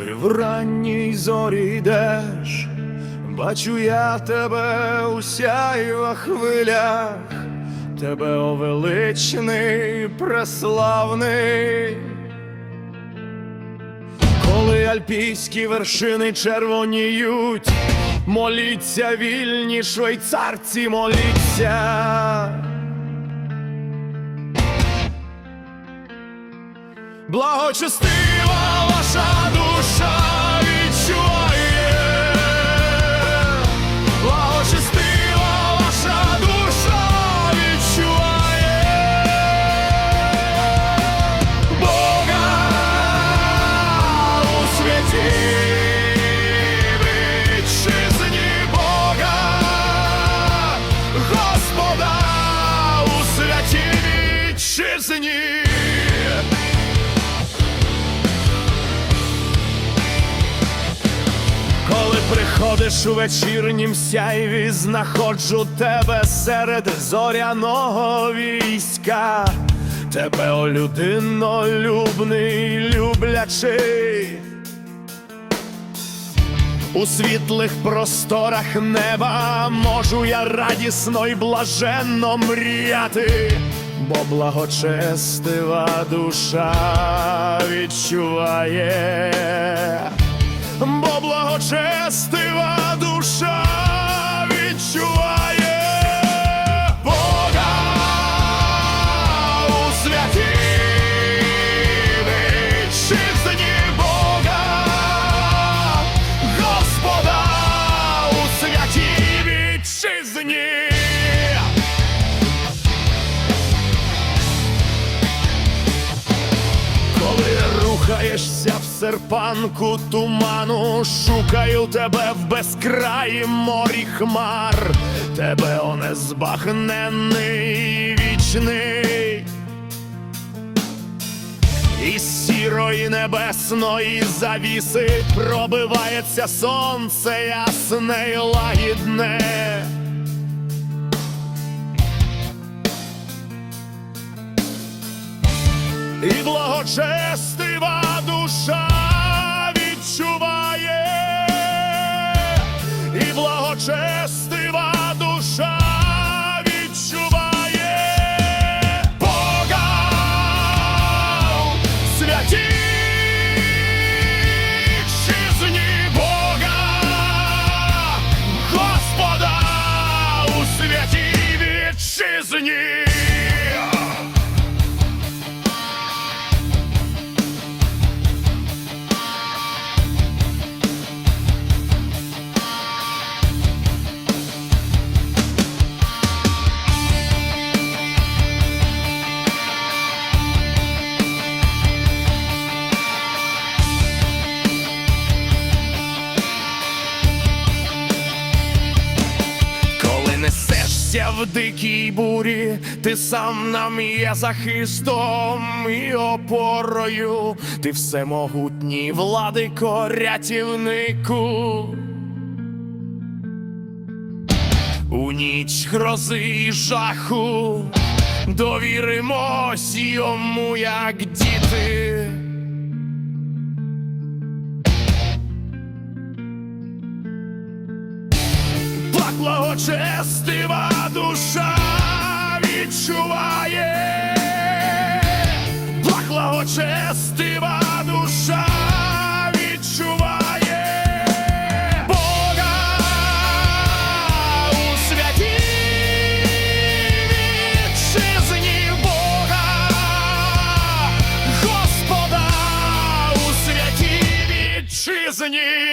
в ранній зорі йдеш, бачу я тебе у сяйвах хвилях, тебе о величний, преславний. Коли альпійські вершини червоніють, моліться вільні швейцарці, моліться. Благочестива ваша душа Приходиш у вечірнім сяйві, знаходжу тебе серед зоряного війська, тебе, о людино, любний, люблячий. У світлих просторах неба можу я радісно й блаженно мріяти, бо благочестива душа відчуває бо благочестива у святі Бога, Господа у святій вітчизні. Рухаєшся в серпанку туману, шукаю тебе в безкраї морі хмар, тебе о незбагненний вічний. Із сірої небесної завіси пробивається сонце ясне й лагідне. і благочестива душа вітчизні. Несешся в дикій бурі, ти сам нам є захистом і опорою, ти всемогутній владико рятівнику. У ніч грози і жаху довіримось йому, як діти. Благочестива душа відчуває, благочестива душа відчуває. Бога у святій вітчизні. Бога, Господа у святій вітчизні.